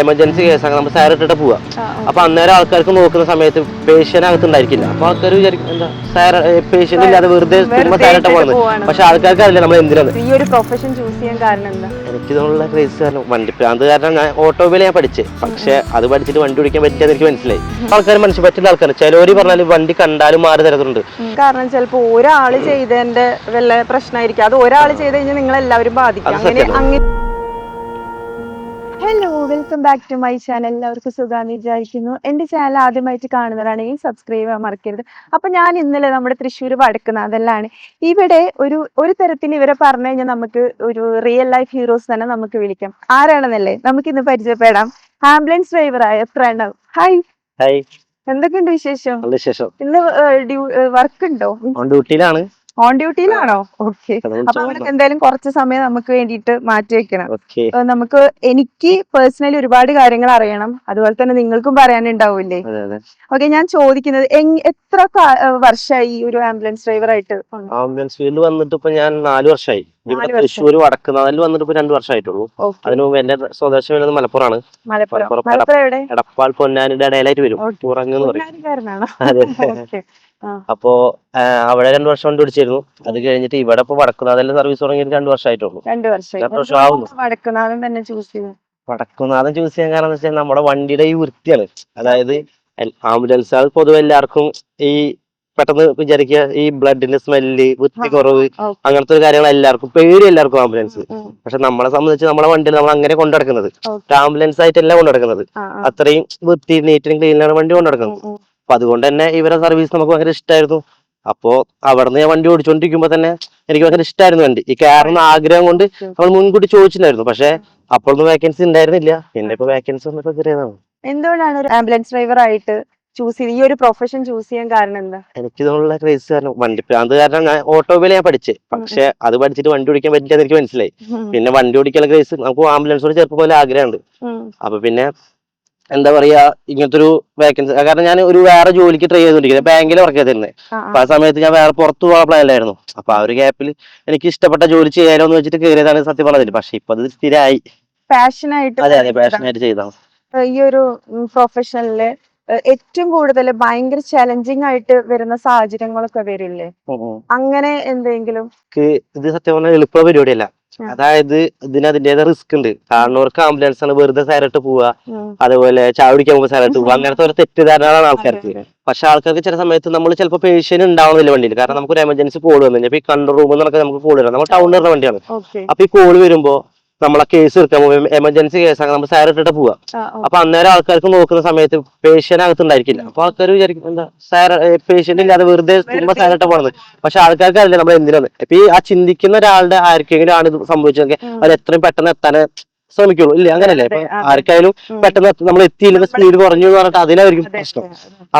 Emergency കേസാണ് നമ്മൾ sir ഇട്ടിട്ട് പോവാ. അപ്പൊ അന്നേരം ആൾക്കാർക്ക് നോക്കുന്ന സമയത്ത് പേഷ്യന്റ് അകത്ത് ഉണ്ടായിരിക്കില്ല അപ്പൊ ആൾക്കാർ വിചാരിക്കും എന്താ സാർ പേഷ്യന്റ് ഇല്ലാതെ വെറുതെ ചുമ്മാ സാർ ഇട്ട് പോകുന്നത്. പക്ഷെ ആൾക്കാർക്ക് അറിയില്ല നമ്മൾ എന്തിനാണ് ഈ ഒരു പ്രൊഫഷൻ ചൂസ് ചെയ്യാൻ കാരണം എന്താ? എനിക്ക് തോന്നുന്ന ക്രേസ് കാരണം വണ്ടി അത് കാരണം ഞാൻ ഓട്ടോമൊബൈൽ ഞാൻ പഠിച്ചത് പക്ഷെ അത് പഠിച്ചിട്ട് വണ്ടി ഓടിക്കാൻ പറ്റിയെന്ന് എനിക്ക് മനസ്സിലായി. ആൾക്കാർ മനസ്സിൽ പറ്റുന്ന ആൾക്കാർ ചിലവര് പറഞ്ഞാൽ വണ്ടി കണ്ടാലും മാറി തരത്തുണ്ട് കാരണം ചിലപ്പോ ഒരാൾ ചെയ്തതിന്റെ വല്ല പ്രശ്നമായിരിക്കും അത് ഒരാൾ ചെയ്ത് കഴിഞ്ഞാൽ നിങ്ങൾ എല്ലാവരും ബാധിക്കും അങ്ങനെ അങ്ങനെ hello welcome back to my channel എല്ലാവർക്കും സുഖാന്ന് വിചാരിക്കുന്നു. എന്റെ ചാനൽ ആദ്യമായിട്ട് കാണുന്നവരാണെങ്കിൽ സബ്സ്ക്രൈബ് ചെയ്യാൻ മറക്കരുത്. അപ്പൊ ഞാൻ ഇന്നലെ നമ്മുടെ തൃശ്ശൂർ വടക്കുന്നാഥനിലാണ് ഇവിടെ ഒരു ഒരു തരത്തിൽ ഇവരെ പറഞ്ഞു കഴിഞ്ഞാൽ നമുക്ക് ഒരു റിയൽ ലൈഫ് ഹീറോസ് തന്നെ നമുക്ക് വിളിക്കാം. ആരാണെന്നല്ലേ? നമുക്ക് ഇന്ന് പരിചയപ്പെടാം ആംബുലൻസ് ഡ്രൈവറായ പ്രണവ്. ഹായ് ഹായ് എന്തൊക്കെയുണ്ട് വിശേഷം? വിശേഷം. ഇന്ന് വർക്ക് ഉണ്ടോ? ഡ്യൂട്ടിയിലാണ് ഓൺ ഡ്യൂട്ടിയിലാണോ ഓക്കെ അപ്പൊ അവർക്ക് എന്തായാലും കുറച്ച് സമയം നമുക്ക് വേണ്ടിയിട്ട് മാറ്റി വെക്കണം. നമുക്ക് എനിക്ക് പേഴ്സണലി ഒരുപാട് കാര്യങ്ങൾ അറിയണം. അതുപോലെ തന്നെ നിങ്ങൾക്കും പറയാനുണ്ടാവില്ലേ? ഓക്കെ ഞാൻ ചോദിക്കുന്നത് എത്ര വർഷമായി ഒരു ആംബുലൻസ് ഡ്രൈവർ ആയിട്ട് ആംബുലൻസ് ഫീൽഡ് വന്നിട്ട് ഇപ്പൊ ഞാൻ നാല് വർഷമായി ഇവിടെ. തൃശ്ശൂർ വടക്കുന്നതിൽ വന്നിട്ട് ഇപ്പൊ രണ്ടു വർഷമായിട്ടുള്ളൂ അതിനു മുമ്പ് എന്റെ സ്വദേശം വരുന്നത് മലപ്പുറമാണ്. മലപ്പുറം. എടപ്പാൾ പൊന്നാനിന്റെ ഇടയിലായിട്ട് വരും. പൊന്നാനിക്കാരനാണോ? അതെ. അപ്പോ അവിടെ രണ്ടു വർഷം കൊണ്ട് പിടിച്ചിരുന്നു അത് കഴിഞ്ഞിട്ട് ഇവിടെ ഇപ്പൊ വടക്കുനാഥല്ല സർവീസ് തുടങ്ങിയിട്ട് രണ്ടു വർഷമായിട്ടുള്ളൂ. രണ്ടു രണ്ട് വർഷം ആവുന്നു. വടക്കുന്നാഥൻ തന്നെ ചൂസ് ചെയ്തു. വടക്കുന്നാഥൻ ചൂസ് ചെയ്യാൻ കാരണം വെച്ചാൽ നമ്മുടെ വണ്ടിയുടെ ഈ വൃത്തിയാണ്. അതായത് ആംബുലൻസ് അത് പൊതുവെ എല്ലാവർക്കും ഈ പെട്ടെന്ന് വിചാരിക്കുക ഈ ബ്ലഡിന്റെ സ്മെല്ല് വൃത്തി കുറവ്. അങ്ങനത്തെ ഒരു കാര്യങ്ങൾ എല്ലാവർക്കും. പേടി എല്ലാവർക്കും ആംബുലൻസ്. പക്ഷെ നമ്മളെ സംബന്ധിച്ച് നമ്മളെ വണ്ടിയിൽ നമ്മൾ അങ്ങനെ കൊണ്ടു നടക്കുന്നത് Okay. ആംബുലൻസ് ആയിട്ടല്ല കൊണ്ടു നടക്കുന്നത് ആ, ആ. അത്രയും വൃത്തി നീറ്റിനും ക്ലീനിലാണ് വണ്ടി കൊണ്ടു നടക്കുന്നത് ഉം, ഉം. അപ്പൊ അതുകൊണ്ട് തന്നെ ഇവരെ സർവീസ് നമുക്ക് ഭയങ്കര ഇഷ്ടമായിരുന്നു അപ്പോ അവിടുന്ന് ഞാൻ വണ്ടി ഓടിച്ചോണ്ടിരിക്കുമ്പോ തന്നെ എനിക്ക് ഭയങ്കര ഇഷ്ടമായിരുന്നു വണ്ടി. ഈ കയറുന്ന ആഗ്രഹം കൊണ്ട് നമ്മൾ മുൻകൂട്ടി ചോദിച്ചിട്ടുണ്ടായിരുന്നു. പക്ഷെ അപ്പോഴൊന്നും വേക്കൻസി ഉണ്ടായിരുന്നില്ല. പിന്നെ ഇപ്പൊ വേക്കൻസി വന്നപ്പോ ചെറിയതാണ് എന്തുകൊണ്ടാണ് ഒരു ആംബുലൻസ് ഡ്രൈവർ ആയിട്ട് ചൂസ് ചെയ്ത് ഈ ഒരു പ്രൊഫഷൻ ചൂസ് ചെയ്യാൻ കാരണം എന്താ? എനിക്ക് തോന്നുന്ന ക്രേസ് കാരണം വണ്ടി അത് കാരണം ഞാൻ ഓട്ടോമൊബൈൽ ഞാൻ പഠിച്ചു. പക്ഷെ അത് പഠിച്ചിട്ട് വണ്ടി ഓടിക്കാൻ പറ്റില്ല എനിക്ക് മനസ്സിലായി. പിന്നെ വണ്ടി ഓടിക്കാനുള്ള ക്രേസ് നമുക്ക് ആംബുലൻസോട് ചെറുപ്പം പോലെ ആഗ്രഹമുണ്ട്. അപ്പൊ പിന്നെ എന്താ പറയാ ഇങ്ങനത്തെ ഒരു വേക്കൻസി കാരണം ഞാൻ ഒരു വേറെ ജോലിക്ക് ട്രൈ ചെയ്തോണ്ടിരിക്കുന്നത് ബാങ്കിൽ വർക്ക് ചെയ്തിരുന്നത് അപ്പൊ ആ സമയത്ത് ഞാൻ വേറെ പുറത്തു പോകാൻ പ്ലാനിലായിരുന്നു അപ്പൊ ആ ഒരു ഗ്യാപ്പിൽ എനിക്ക് ഇഷ്ടപ്പെട്ട ജോലി ചെയ്യാലോ എന്ന് വെച്ചിട്ട് കയറിയതാണ് സത്യം പറഞ്ഞത്. പക്ഷെ ഇപ്പൊ അത് സ്ഥിരമായി അതെ അതെ പാഷനായിട്ട് ചെയ്താണ് ഏഹ് ഈ ഒരു പ്രൊഫഷനിൽ ഏറ്റവും കൂടുതൽ ഭയങ്കര ചലഞ്ചിങ് ആയിട്ട് വരുന്ന സാഹചര്യങ്ങളൊക്കെ വരില്ലേ? അങ്ങനെ എന്തെങ്കിലും? ഇത് സത്യം പറഞ്ഞാൽ എളുപ്പ പരിപാടിയല്ല. അതായത് ഇതിന് അതിന്റേതായ റിസ്ക് ഉണ്ട്. കാണുന്നവർക്ക് ആംബുലൻസ് ആണ് വെറുതെ സൈഡിട്ട് പോവുക. അതേപോലെ കുടിക്കാൻ പോകുമ്പോൾ സൈഡിട്ട് പോവുക. അങ്ങനത്തെ ഒരു തെറ്റിദ്ധാരണകളാണ് ആൾക്കാർക്ക്. പക്ഷെ ആൾക്കാർക്ക് ചില സമയത്ത് നമ്മൾ ചിലപ്പോൾ പേഷ്യൻ ഉണ്ടാവുന്നില്ല വണ്ടിയിൽ. കാരണം നമുക്ക് ഒരു എമർജൻസി കോൾ വന്നു കഴിഞ്ഞാൽ ഈ കൺട്രോൾ റൂമിൽ നിന്നൊക്കെ നമുക്ക് കോൾ വരാം. നമ്മൾ ടൗണിലുള്ള വണ്ടിയാണ്. ഓക്കെ അപ്പൊ ഈ കോൾ വരുമ്പോ നമ്മളെ കേസ് എടുക്കാൻ പോകും എമർജൻസി കേസാണ് നമ്മൾ സാർ ഇട്ടിട്ട് പോവാ അപ്പൊ അന്നേരം ആൾക്കാർക്ക് നോക്കുന്ന സമയത്ത് പേഷ്യന്റ് അകത്ത് ഉണ്ടായിരിക്കില്ല അപ്പൊ ആൾക്കാർ വിചാരിക്കും എന്താ സാർ പേഷ്യന്റ് ഇല്ലാതെ വെറുതെ സാർ ഇട്ട് പോണത്. പക്ഷെ ആൾക്കാർക്ക് അറിയില്ല നമ്മൾ എന്തിനാണ് ഇപ്പൊ ഈ ആ ചിന്തിക്കുന്ന ഒരാളുടെ ആർക്കെങ്കിലും ആണ് ഇത് സംഭവിച്ചതെങ്കിൽ അവർ എത്രയും പെട്ടെന്ന് എത്താൻ ശ്രമിക്കുള്ളൂ. ഇല്ല അങ്ങനല്ലേ. ഇപ്പൊ അതെ, അതെ. ആർക്കായാലും പെട്ടെന്ന് നമ്മൾ എത്തിയില്ലെങ്കിൽ സ്പീഡ് കുറഞ്ഞു എന്ന് പറഞ്ഞിട്ട് അതിനായിരിക്കും പ്രശ്നം.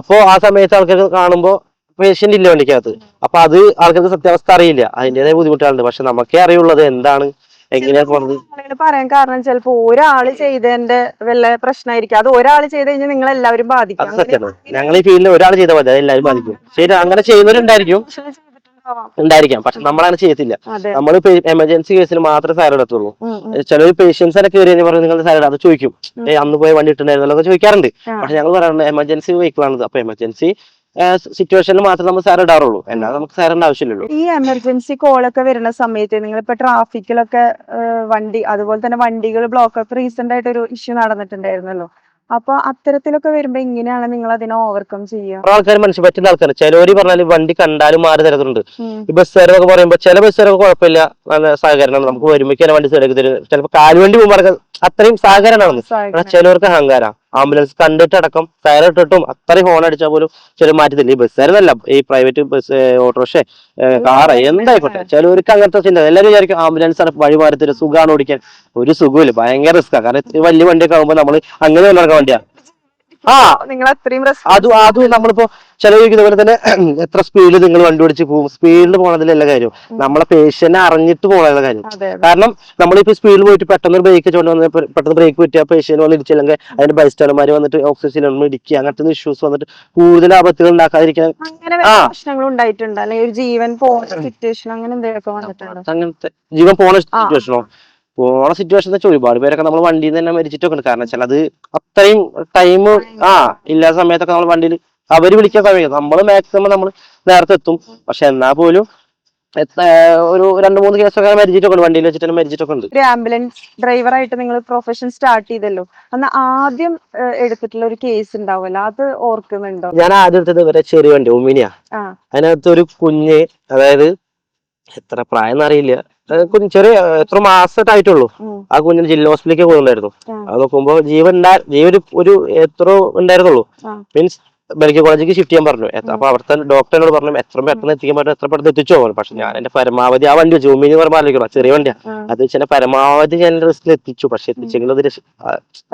അപ്പോ ആ സമയത്ത് ആൾക്കാർക്ക് കാണുമ്പോ പേഷ്യന്റ് ഇല്ല വണ്ടിക്കകത്ത്. അപ്പൊ അത് ആൾക്കാർക്ക് സത്യാവസ്ഥ അറിയില്ല. അതിന്റേതായ ബുദ്ധിമുട്ടാണ് പക്ഷെ നമുക്കേ അറിയുള്ളത് എന്താണ് എങ്ങനെയാ പോണത്? പറയാൻ കാരണം ചിലപ്പോ ഒരാൾ ചെയ്തതിന്റെ വല്ല പ്രശ്നമായിരിക്കും അത് ഒരാൾ ചെയ്ത് കഴിഞ്ഞാൽ നിങ്ങൾ എല്ലാവരും ബാധിക്കും സത്യമാണ്. ഞങ്ങൾ ഈ ഫീൽഡിൽ ഒരാൾ ചെയ്താൽ മതി. അത് എല്ലാവരും ബാധിക്കും. ശരി അങ്ങനെ ചെയ്യുന്നവരുണ്ടായിരിക്കും. അങ്ങനെ ചെയ്തിട്ടുണ്ടാവാം. ഉണ്ടായിരിക്കാം. പക്ഷെ നമ്മളങ്ങനെ ചെയ്യത്തില്ല. അതെ. നമ്മൾ എമർജൻസി കേസിൽ മാത്രമേ സാർ എടുത്തുള്ളൂ ഉം, ഉം. ചിലർ പേഷ്യൻസ് ഒക്കെ കയറി പറഞ്ഞു നിങ്ങൾ സാർ അത് ചോദിക്കും. ഏ അന്ന് പോയി വണ്ടി ഇട്ടുണ്ടായിരുന്നല്ലോ ചോദിക്കാറുണ്ട്. ആ. പക്ഷെ ഞങ്ങൾ പറയാറുണ്ട് എമർജൻസി വെഹിക്കിൾ ആണത് അപ്പൊ എമർജൻസി സിറ്റുവേഷനിൽ മാത്രമേ നമ്മൾ സാർ ഇടാറുള്ളൂ. എന്നാ നമുക്ക് സാറിന്റെ ആവശ്യമില്ലല്ലോ. ഈ എമർജൻസി കോൾ ഒക്കെ വരുന്ന സമയത്ത് നിങ്ങൾ ഇപ്പൊ ട്രാഫിക്കിലൊക്കെ വണ്ടി അതുപോലെ തന്നെ വണ്ടികൾ ബ്ലോക്ക് ഒക്കെ റീസെന്റ് ആയിട്ട് ഒരു ഇഷ്യൂ നടന്നിട്ടുണ്ടായിരുന്നല്ലോ. അപ്പൊ അത്തരത്തിലൊക്കെ വരുമ്പോ എങ്ങനെയാണ് നിങ്ങൾ അതിനെ ഓവർകം ചെയ്യുക? ആൾക്കാർ മനസ്സിൽ പറ്റുന്ന ആൾക്കാർ ചിലവര് പറഞ്ഞാൽ വണ്ടി കണ്ടാലും മാറി തരുന്നുണ്ട് ഉം. ഈ ബസ്സുകാരൊക്കെ പറയുമ്പോൾ ചില ബസ്സുകാരൊക്കെ കുഴപ്പമില്ല. നല്ല സഹകരണമാണ് നമുക്ക് വരുമ്പോഴേക്കും വണ്ടി സൈഡൊക്കെ തരും. ചിലപ്പോൾ കാലുവണ്ടി പോകുമ്പോൾ അത്രയും സഹകരണമാണ്. ചിലവർക്ക് അഹങ്കാരം. ആംബുലൻസ് കണ്ടിട്ട് കണ്ടിട്ടടക്കം ഇട്ടിട്ടും അത്രയും ഹോൺ അടിച്ചാൽ പോലും ചില മാറ്റത്തില്ല. ഈ ബസ്സുകാരെന്നല്ല ഈ പ്രൈവറ്റ് ബസ് ഓട്ടോറിക്ഷ കാറ് എന്തായിക്കോട്ടെ. ചിലവർക്ക് അങ്ങനത്തെ ചിന്ത എല്ലാവരും വിചാരിക്കും ആംബുലൻസ് ആണ് വഴി മാറി തരും സുഖമാണ് ഓടിക്കാൻ. ഒരു സുഖമില്ല ഭയങ്കര റിസ്ക്കാണ് കാരണം വലിയ വണ്ടിയൊക്കെ ആകുമ്പോൾ നമ്മൾ അങ്ങനെ നടക്കുന്ന വണ്ടിയാണ് ആ. നിങ്ങൾ അത്രയും അതും അതും നമ്മളിപ്പോ ചിലവഴിക്കുന്ന പോലെ തന്നെ എത്ര സ്പീഡിൽ നിങ്ങൾ വണ്ടി ഓടിച്ച് പോകും. സ്പീഡിൽ പോണതിലല്ല കാര്യം നമ്മളെ പേഷ്യനെ അറിഞ്ഞിട്ട് പോകണ കാര്യം കാരണം നമ്മളിപ്പോ സ്പീഡിൽ പോയിട്ട് പെട്ടെന്ന് ബ്രേക്ക് ചോണ്ട് വന്ന് പെട്ടെന്ന് ബ്രേക്ക് പറ്റിയ പേഷ്യന്റ് വന്ന് ഇടിച്ചില്ലെങ്കിൽ അതിന്റെ ബൈസ്റ്റാർമാർ വന്നിട്ട് ഓക്സിജൻ സിലിണ്ടർ ഇടിക്കുക. അങ്ങനത്തെ ഇഷ്യൂസ് വന്നിട്ട് കൂടുതൽ ആപത്തുകൾ ഉണ്ടാക്കാതിരിക്കാൻ. പ്രശ്നങ്ങൾ ഉണ്ടായിട്ടുണ്ട്. അല്ലെങ്കിൽ ജീവൻ സിറ്റുവേഷൻ അങ്ങനെ അങ്ങനത്തെ ജീവൻ പോണ സിറ്റുവേഷനോ പോണ സിറ്റുവേഷൻ വെച്ചാൽ ഒരുപാട് പേരൊക്കെ നമ്മൾ വണ്ടിയിൽ നിന്ന് തന്നെ മരിച്ചിട്ടൊക്കെ ഉണ്ട്. കാരണം വെച്ചാൽ അത് അത്രയും ടൈം ആ ഇല്ലാത്ത സമയത്തൊക്കെ നമ്മൾ വണ്ടിയിൽ അവർ വിളിക്കാൻ സമയം നമ്മൾ മാക്സിമം നമ്മൾ നേരത്തെ എത്തും. പക്ഷെ എന്നാ പോലും ഒരു രണ്ട് മൂന്ന് കേസൊക്കെ മരിച്ചിട്ടൊക്കെ വണ്ടിയിൽ വെച്ചിട്ട് മരിച്ചിട്ടൊക്കെ ഉണ്ട്. ഒരു ആംബുലൻസ് ഡ്രൈവറായിട്ട് നിങ്ങൾ പ്രൊഫഷൻ സ്റ്റാർട്ട് ചെയ്തല്ലോ. അന്ന് ആദ്യം എടുത്തിട്ടുള്ള ഒരു കേസ് ഉണ്ടാവുമല്ലോ? അത് ഓർക്കുന്നുണ്ടോ? ഞാൻ ആദ്യം എടുത്തത് ഇവരെ ചെറിയ വണ്ടി ഒമിനിയാ ആ. അതിനകത്ത് ഒരു കുഞ്ഞ് അതായത് എത്ര പ്രായം എന്നറിയില്ല. കുഞ്ഞ് ചെറിയ എത്ര മാസമായിട്ടുള്ളൂ ഉം, ആ കുഞ്ഞിന് ജില്ലാ ഹോസ്പിറ്റലിലേക്ക് പോകുന്നുണ്ടായിരുന്നു. അത് നോക്കുമ്പോ ജീവൻ ജീവൻ ഒരു എത്ര ഉണ്ടായിരുന്നുള്ളൂ. മീൻസ് മെഡിക്കൽ കോളേജിലേക്ക് ഷിഫ്റ്റ് ചെയ്യാൻ പറഞ്ഞു. അപ്പൊ അവിടുത്തെ ഡോക്ടറിനോട് പറഞ്ഞു എത്ര പെട്ടെന്ന് എത്തിക്കാൻ പറ്റും എത്ര പെട്ടെന്ന് എത്തിച്ചോ പറഞ്ഞു. പക്ഷെ ഞാൻ എന്റെ പരമാവധി ആ വണ്ടി വെച്ചു ഉമ്മിനി പറഞ്ഞ ആലോചിക്കണം ചെറിയ വണ്ടിയാ. അത് അത് വെച്ചാൽ പരമാവധി ഞാൻ റിസ്കിൽ എത്തിച്ചു. പക്ഷെ എത്തിച്ചെങ്കിലും അത്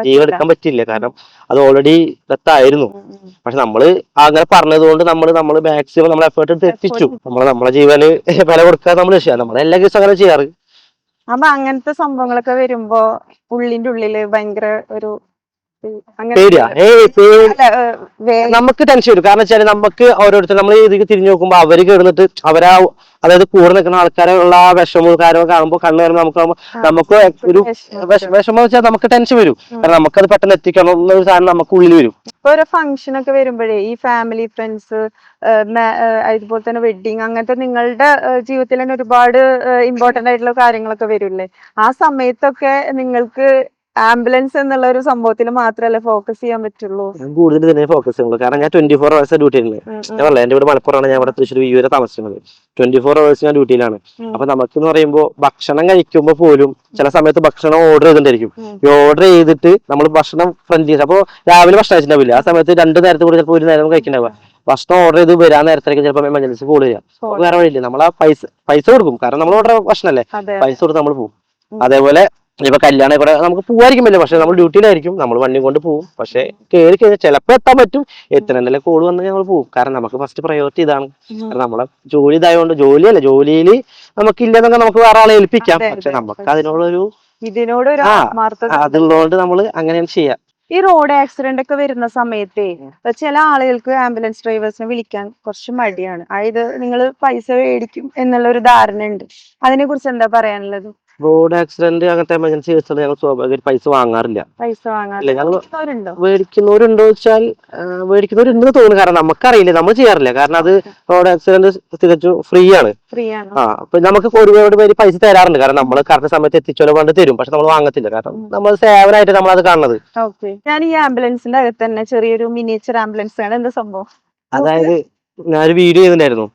ജീവൻ എടുക്കാൻ പറ്റില്ല. കാരണം അത് ഓൾറെഡി ഡെത്തായിരുന്നു. പക്ഷെ നമ്മൾ അങ്ങനെ പറഞ്ഞത് കൊണ്ട് നമ്മൾ നമ്മൾ മാക്സിമം നമ്മൾ എഫേർട്ട് എടുത്ത് എത്തിച്ചു. നമ്മൾ നമ്മളെ ജീവന് വില കൊടുക്കാൻ നമ്മൾ ചെയ്യാം നമ്മൾ എല്ലാ കേസും അങ്ങനെ ചെയ്യാറ്. അപ്പൊ അങ്ങനത്തെ സംഭവങ്ങളൊക്കെ വരുമ്പോ ഉള്ളിന്റെ ഉള്ളിൽ ഭയങ്കര ഒരു പേടിയാ. നമുക്ക് ടെൻഷൻ വരും കാരണം വെച്ചാൽ നമുക്ക് ഓരോരുത്തർ നമ്മൾ ഇതിക്ക് തിരിഞ്ഞു നോക്കുമ്പോൾ അവർ കേടുന്നിട്ട് അവരാ അതായത് കൂടെ നിൽക്കുന്ന ആൾക്കാരെ ഉള്ള ആ വിഷമവും കാര്യവും കാണുമ്പോൾ കണ്ണു വരുമ്പോൾ നമുക്ക് നമുക്ക് ഒരു വിഷമം വെച്ചാൽ നമുക്ക് ടെൻഷൻ വരും. കാരണം നമുക്കത് പെട്ടെന്ന് എത്തിക്കണം എന്നൊരു സാധനം നമുക്ക് ഉള്ളിൽ വരും. ഇപ്പൊ ഒരു ഫംഗ്ഷൻ ഒക്കെ വരുമ്പോഴേ ഈ ഫാമിലി ഫ്രണ്ട്സ് അതുപോലെ തന്നെ വെഡിങ് അങ്ങനത്തെ നിങ്ങളുടെ ജീവിതത്തിൽ തന്നെ ഒരുപാട് ഇമ്പോർട്ടന്റ് ആയിട്ടുള്ള കാര്യങ്ങളൊക്കെ വരില്ലേ? ആ സമയത്തൊക്കെ നിങ്ങൾക്ക് ആംബുലൻസ് എന്നുള്ള ഒരു സംഭവത്തിൽ മാത്രമല്ലേ ഫോക്കസ് ചെയ്യാൻ പറ്റുള്ളൂ? കൂടുതൽ ഇതിനെ ഫോക്കസ് ചെയ്യുള്ളൂ. കാരണം ഞാൻ ട്വന്റി ഫോർ അവേഴ്സ് ഡ്യൂട്ടി ഉണ്ട് ഉം, ഉം. ഞാൻ എന്റെ വീട് മലപ്പുറമാണ്. ഞാൻ ഇവിടെ തൃശ്ശൂർ വിയൂരെ താമസിക്കുന്നത്. ട്വന്റി ഫോർ അവേഴ്സ് ഞാൻ ഡ്യൂട്ടിയിലാണ്. അപ്പൊ നമുക്ക് എന്ന് പറയുമ്പോൾ ഭക്ഷണം കഴിക്കുമ്പോൾ പോലും ചില സമയത്ത് ഭക്ഷണം ഓർഡർ ചെയ്തിട്ടുണ്ടായിരിക്കും. ഈ ഓർഡർ ചെയ്തിട്ട് നമ്മൾ ഭക്ഷണം ഫ്രണ്ട് ചെയ്ത് അപ്പോൾ രാവിലെ ഭക്ഷണം കഴിച്ചിട്ടുണ്ടാവില്ല. ആ സമയത്ത് രണ്ട് നേരത്തെ കൂടി ചിലപ്പോൾ ഒരു നേരം കഴിക്കണ്ടാവുക ഭക്ഷണം ഓർഡർ ചെയ്ത് വരാൻ നേരത്തേക്ക് ചിലപ്പോൾ എമർജൻസി കോൾ ചെയ്യാം വേറെ വഴിയില്ല. നമ്മൾ ആ പൈസ പൈസ കൊടുക്കും. കാരണം നമ്മൾ ഓർഡർ ഭക്ഷണം അല്ലേ പൈസ കൊടുത്ത് നമ്മൾ പോകും അതേപോലെ ഇപ്പൊ കല്യാണം കൂടെ നമുക്ക് പോവായിരിക്കും പറ്റില്ല പക്ഷെ നമ്മൾ ഡ്യൂട്ടിയിലായിരിക്കും നമ്മൾ വണ്ടി കൊണ്ട് പോകും പക്ഷെ കയറി കഴിഞ്ഞാൽ ചിലപ്പോൾ എത്താൻ പറ്റും. എത്ര നല്ല കോൾ വന്നാൽ ഞങ്ങൾ പോകും കാരണം നമുക്ക് ഫസ്റ്റ് പ്രയോറിറ്റി ഇതാണ്. കാരണം നമ്മളെ ജോലി ഇതായതുകൊണ്ട് ജോലിയല്ല ജോലിയിൽ നമുക്ക് ഇല്ലെന്നൊക്കെ നമുക്ക് വേറെ ആളെ ഏൽപ്പിക്കാം. പക്ഷെ. നമുക്ക് അതിനോടൊരു ഇതിനോട് ഒരു ആത്മാർത്ഥത. അതുള്ളതുകൊണ്ട് നമ്മൾ അങ്ങനെയാണ് ചെയ്യാം. ഈ റോഡ് ആക്സിഡന്റ് ഒക്കെ വരുന്ന സമയത്തേ ചില ആളുകൾക്ക് ആംബുലൻസ് ഡ്രൈവേഴ്സിനെ വിളിക്കാൻ കുറച്ച് മടിയാണ്. അതായത് നിങ്ങൾ പൈസ മേടിക്കും എന്നുള്ള ഒരു ധാരണ ഉണ്ട് അതിനെ കുറിച്ച് എന്താ പറയാനുള്ളത്? റോഡ് ആക്സിഡന്റ് അങ്ങനത്തെ എമർജൻസി കേസുകൾ ഞങ്ങൾ സ്വാഭാവികമായിട്ട് പൈസ വാങ്ങാറില്ല. പൈസ ഇല്ല ഞങ്ങൾ മേടിക്കുന്നവരുണ്ടോ? വെച്ചാൽ മേടിക്കുന്നവരുണ്ടെന്ന് തോന്നുന്നു. കാരണം നമുക്കറിയില്ല നമ്മൾ ചെയ്യാറില്ല. കാരണം അത് റോഡ് ആക്സിഡന്റ് തികച്ചു ഫ്രീ ആണ് ഫ്രീ ആണ് ആ അപ്പൊ നമുക്ക് ഒരുപാട് പേര് പൈസ തരാറുണ്ട്. കാരണം നമ്മൾ കറക്റ്റ് സമയത്ത് എത്തിച്ചോലോ പണ്ട് തരും. പക്ഷെ നമ്മൾ വാങ്ങത്തില്ല. കാരണം നമ്മൾ സേവനായിട്ട് നമ്മൾ അത് കാണുന്നത്. ഞാൻ ഈ ആംബുലൻസിന്റെ അകത്ത് തന്നെ ചെറിയൊരു മിനിയേച്ചർ ആംബുലൻസ് ആണ് എന്താ സംഭവം? അതായത് ഞാനൊരു വീഡിയോ ചെയ്തിട്ടുണ്ടായിരുന്നു.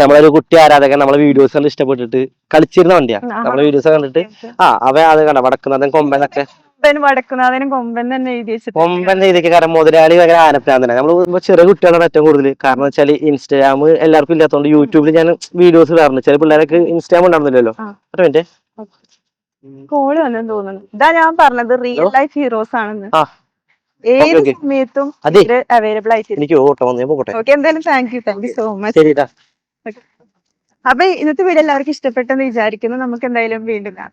നമ്മളൊരു കുട്ടി ആരാധകൻ നമ്മളെ വീഡിയോസ് കണ്ട് ഇഷ്ടപ്പെട്ടിട്ട് കളിച്ചിരുന്ന വണ്ടിയാ. ആ. നമ്മളെ വീഡിയോസ് കണ്ടിട്ട് ആ അവ അത് കണ്ട വടക്കുന്നതും കൊമ്പനൊക്കെ? കൊമ്പൻ വടക്കുന്നാഥനും കൊമ്പൻ തന്നെ എഴുതി കൊമ്പൻ കാരണം മുതലാളി ഭയങ്കര ആനപ്രാന്തന നമ്മൾ ചെറിയ കുട്ടികളാണ് ഏറ്റവും കൂടുതൽ കാരണം വെച്ചാൽ ഇൻസ്റ്റാഗ്രാം എല്ലാവർക്കും ഇല്ലാത്തതുകൊണ്ട് യൂട്യൂബിൽ ഞാൻ വീഡിയോസ് ഇടാറുണ്ട്. ചില പിള്ളേരൊക്കെ ഇൻസ്റ്റാഗ്രാം ഉണ്ടാവുന്നില്ലല്ലോ. ഒരു മിനിറ്റ് കോൾ വന്നെന്ന് തോന്നുന്നു. ഇതാ ഞാൻ പറഞ്ഞത് റിയൽ ലൈഫ് ഹീറോസ് ആണെന്ന്. ഏത്. സമയത്തും. അവൈലബിൾ ആയിട്ട് എനിക്ക് ഓട്ടോ വന്നേ ഞാൻ പോകട്ടെ ഓക്കെ എന്തായാലും thank you thank you so much ശരിട്ടാ അപ്പൊ ഇന്നത്തെ വീഡിയോ എല്ലാവർക്കും ഇഷ്ടപ്പെട്ടെന്ന് വിചാരിക്കുന്നു. നമുക്ക് എന്തായാലും വീണ്ടും കാണാം.